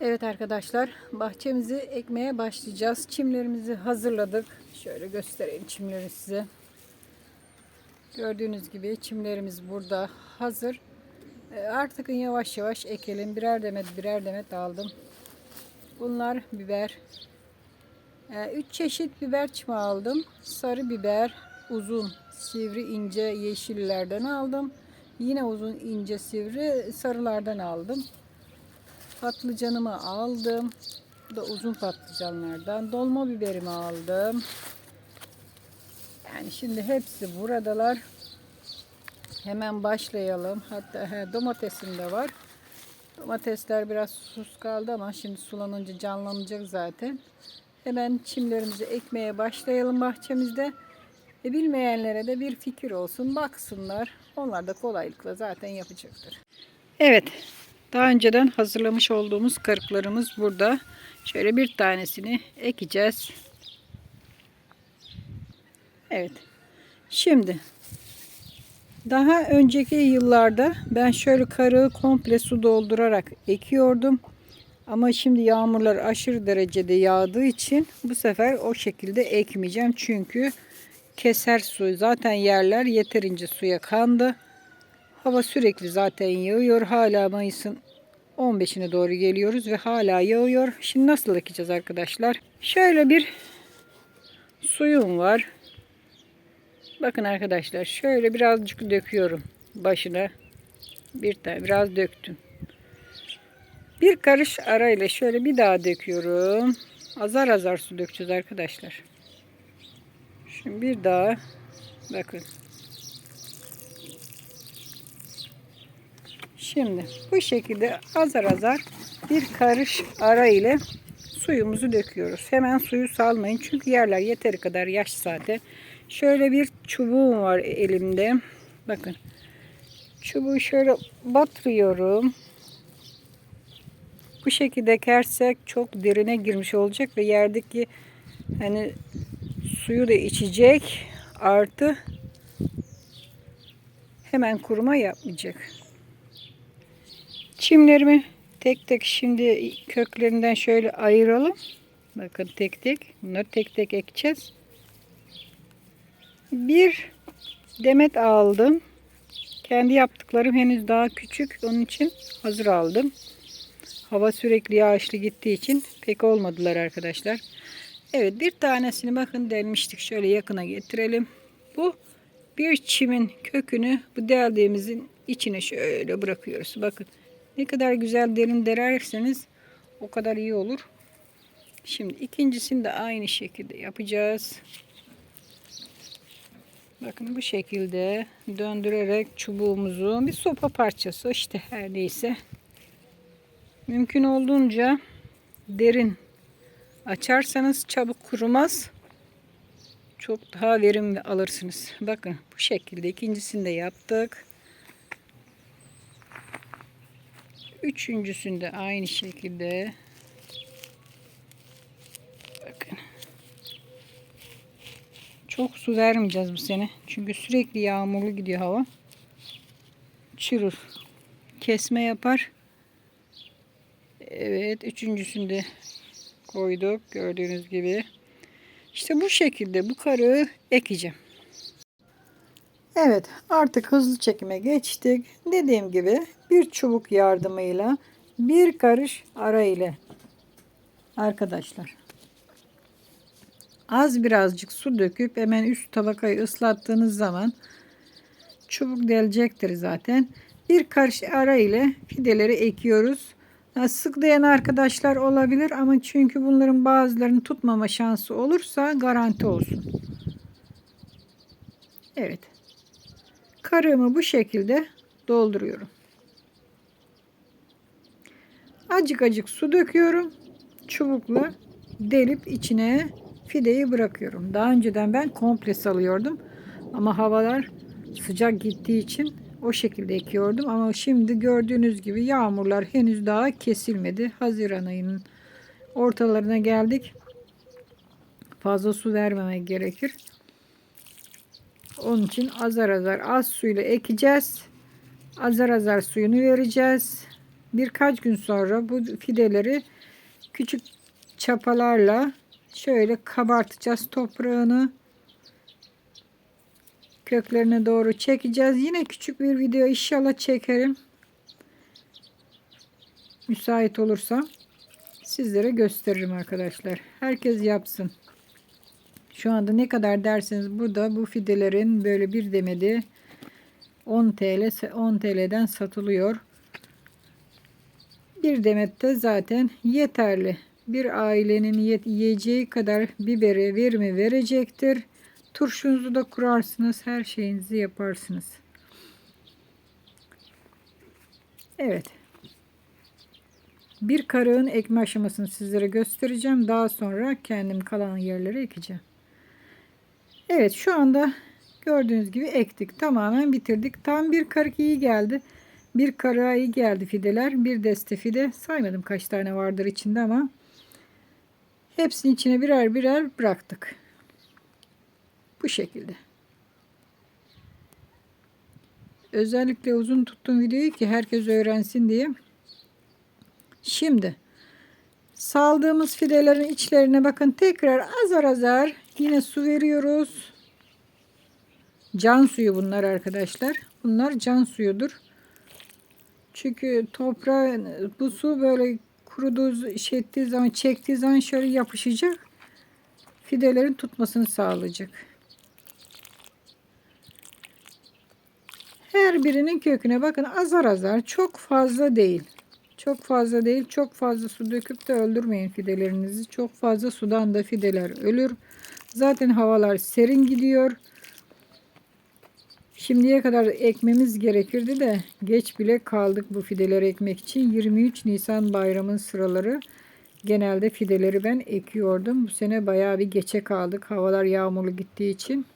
Evet arkadaşlar bahçemizi ekmeye başlayacağız. Çimlerimizi hazırladık. Şöyle göstereyim çimleri size. Gördüğünüz gibi çimlerimiz burada hazır. E, Artık yavaş yavaş ekelim. Birer demet birer demet aldım. Bunlar biber. E, Üç çeşit biber çimi aldım. Sarı biber, uzun, sivri, ince yeşillerden aldım. Yine uzun, ince, sivri sarılardan aldım. Patlıcanımı aldım. Bu da uzun patlıcanlardan. Dolma biberimi aldım. Yani şimdi hepsi buradalar. Hemen başlayalım. Hatta he, domatesim de var. Domatesler biraz sus kaldı ama şimdi sulanınca canlanacak zaten. Hemen çimlerimizi ekmeye başlayalım bahçemizde. E, bilmeyenlere de bir fikir olsun. Baksınlar. Onlar da kolaylıkla zaten yapacaktır. Evet. Daha önceden hazırlamış olduğumuz karıklarımız burada. Şöyle bir tanesini ekeceğiz. Evet. Şimdi daha önceki yıllarda ben şöyle karığı komple su doldurarak ekiyordum. Ama şimdi yağmurlar aşırı derecede yağdığı için bu sefer o şekilde ekmeyeceğim. Çünkü keser suyu. Zaten yerler yeterince suya kandı. Hava sürekli zaten yağıyor. Hala Mayıs'ın 15'ine doğru geliyoruz ve hala yağıyor. Şimdi nasıl ekeceğiz arkadaşlar? Şöyle bir suyum var. Bakın arkadaşlar şöyle birazcık döküyorum başına. Bir tane biraz döktüm. Bir karış arayla şöyle bir daha döküyorum. Azar azar su dökeceğiz arkadaşlar. Şimdi bir daha bakın. Şimdi bu şekilde azar azar bir karış ara ile suyumuzu döküyoruz. Hemen suyu salmayın çünkü yerler yeteri kadar yaş zaten. Şöyle bir çubuğum var elimde. Bakın. Çubuğu şöyle batırıyorum. Bu şekilde ekersek çok derine girmiş olacak ve yerdeki hani suyu da içecek artı hemen kuruma yapmayacak. Çimlerimi tek tek şimdi köklerinden şöyle ayıralım. Bakın tek tek. Bunları tek tek ekeceğiz. Bir demet aldım. Kendi yaptıklarım henüz daha küçük. Onun için hazır aldım. Hava sürekli yağışlı gittiği için pek olmadılar arkadaşlar. Evet bir tanesini bakın delmiştik. Şöyle yakına getirelim. Bu bir çimin kökünü bu deldiğimizin içine şöyle bırakıyoruz. Bakın ne kadar güzel derin dererseniz o kadar iyi olur. Şimdi ikincisini de aynı şekilde yapacağız. Bakın bu şekilde döndürerek çubuğumuzu bir sopa parçası işte her neyse mümkün olduğunca derin açarsanız çabuk kurumaz. Çok daha verimli alırsınız. Bakın bu şekilde ikincisini de yaptık. Üçüncüsünü de aynı şekilde. Bakın. Çok su vermeyeceğiz bu sene. Çünkü sürekli yağmurlu gidiyor hava. Çürür. Kesme yapar. Evet. Üçüncüsünü de koyduk. Gördüğünüz gibi. İşte bu şekilde bu karığı ekeceğim. Evet artık hızlı çekime geçtik. Dediğim gibi bir çubuk yardımıyla bir karış ara ile arkadaşlar az birazcık su döküp hemen üst tabakayı ıslattığınız zaman çubuk delecektir zaten. Bir karış ara ile fideleri ekiyoruz. Sıklayan arkadaşlar olabilir ama çünkü bunların bazılarını tutmama şansı olursa garanti olsun. Evet. Karığımı bu şekilde dolduruyorum. Acık acık su döküyorum. Çubukla delip içine fideyi bırakıyorum. Daha önceden ben komple salıyordum. Ama havalar sıcak gittiği için o şekilde ekiyordum. Ama şimdi gördüğünüz gibi yağmurlar henüz daha kesilmedi. Haziran ayının ortalarına geldik. Fazla su vermemek gerekir. Onun için azar azar az suyla ekeceğiz. Azar azar suyunu vereceğiz. birkaç gün sonra bu fideleri küçük çapalarla şöyle kabartacağız toprağını. Köklerine doğru çekeceğiz. Yine küçük bir video inşallah çekerim. Müsait olursam sizlere gösteririm arkadaşlar. Herkes yapsın. Şu anda ne kadar derseniz burada bu fidelerin böyle bir demedi 10 TL 10 TL'den satılıyor. Bir demette zaten yeterli. Bir ailenin yiyeceği kadar biberi verimi verecektir. Turşunuzu da kurarsınız. Her şeyinizi yaparsınız. Evet. Bir karığın ekme aşamasını sizlere göstereceğim. Daha sonra kendim kalan yerlere ekeceğim. Evet şu anda gördüğünüz gibi ektik. Tamamen bitirdik. Tam bir karık iyi geldi. Bir karığa iyi geldi fideler. Bir deste fide. Saymadım kaç tane vardır içinde ama hepsinin içine birer birer bıraktık. Bu şekilde. Özellikle uzun tuttum videoyu ki herkes öğrensin diye. Şimdi saldığımız fidelerin içlerine bakın tekrar azar azar yine su veriyoruz. Can suyu bunlar arkadaşlar. Bunlar can suyudur. Çünkü toprağa bu su böyle kuruduğu şey ettiği zaman çektiği zaman şöyle yapışacak. Fidelerin tutmasını sağlayacak. Her birinin köküne bakın azar azar çok fazla değil. Çok fazla değil. Çok fazla su döküp de öldürmeyin fidelerinizi. Çok fazla sudan da fideler ölür. Zaten havalar serin gidiyor. Şimdiye kadar ekmemiz gerekirdi de geç bile kaldık bu fideleri ekmek için. 23 Nisan bayramın sıraları genelde fideleri ben ekiyordum. Bu sene bayağı bir geçe kaldık. Havalar yağmurlu gittiği için.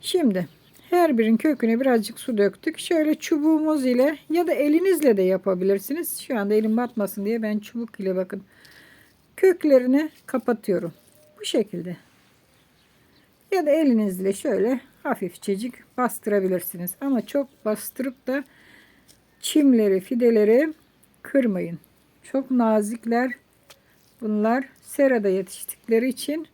Şimdi her birinin köküne birazcık su döktük. Şöyle çubuğumuz ile ya da elinizle de yapabilirsiniz. Şu anda elim batmasın diye ben çubuk ile bakın köklerini kapatıyorum. Bu şekilde. Ya da elinizle şöyle hafifçecik bastırabilirsiniz. Ama çok bastırıp da çimleri, fideleri kırmayın. Çok nazikler. Bunlar serada yetiştikleri için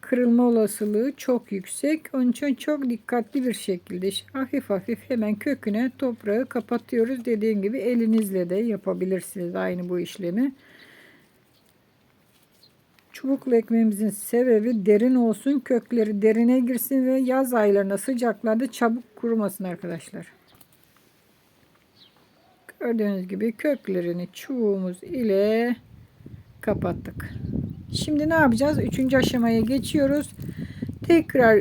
kırılma olasılığı çok yüksek. Onun için çok dikkatli bir şekilde hafif hafif hemen köküne toprağı kapatıyoruz. Dediğim gibi elinizle de yapabilirsiniz aynı bu işlemi. Çubuklu ekmeğimizin sebebi derin olsun, kökleri derine girsin ve yaz aylarında sıcaklarda çabuk kurumasın arkadaşlar. Gördüğünüz gibi köklerini çubuğumuz ile kapattık. Şimdi ne yapacağız? Üçüncü aşamaya geçiyoruz. Tekrar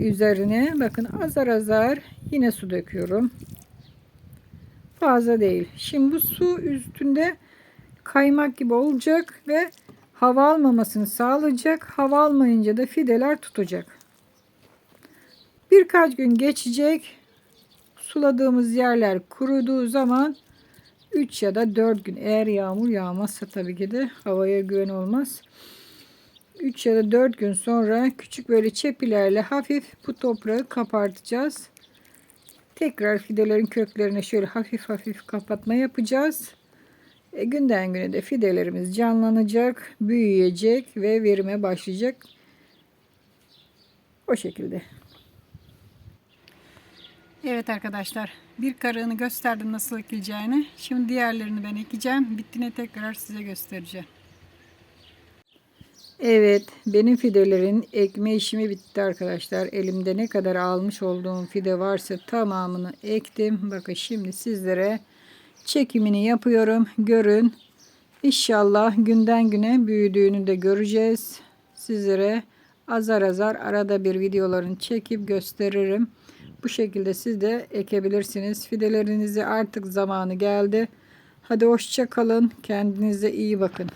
üzerine bakın azar azar yine su döküyorum. Fazla değil. Şimdi bu su üstünde kaymak gibi olacak ve hava almamasını sağlayacak. Hava almayınca da fideler tutacak. Birkaç gün geçecek. Suladığımız yerler kuruduğu zaman 3 ya da 4 gün eğer yağmur yağmazsa tabii ki de havaya güven olmaz. 3 ya da 4 gün sonra küçük böyle çepilerle hafif bu toprağı kapartacağız. Tekrar fidelerin köklerine şöyle hafif hafif kapatma yapacağız. E, günden güne de fidelerimiz canlanacak, büyüyecek ve verime başlayacak. O şekilde. Evet arkadaşlar bir karığını gösterdim nasıl ekileceğini. Şimdi diğerlerini ben ekeceğim. Bittiğine tekrar size göstereceğim. Evet benim fidelerin ekme işimi bitti arkadaşlar. Elimde ne kadar almış olduğum fide varsa tamamını ektim. Bakın şimdi sizlere çekimini yapıyorum. Görün. İnşallah günden güne büyüdüğünü de göreceğiz. Sizlere azar azar arada bir videolarını çekip gösteririm. Bu şekilde siz de ekebilirsiniz. Fidelerinizi artık zamanı geldi. Hadi hoşça kalın. Kendinize iyi bakın.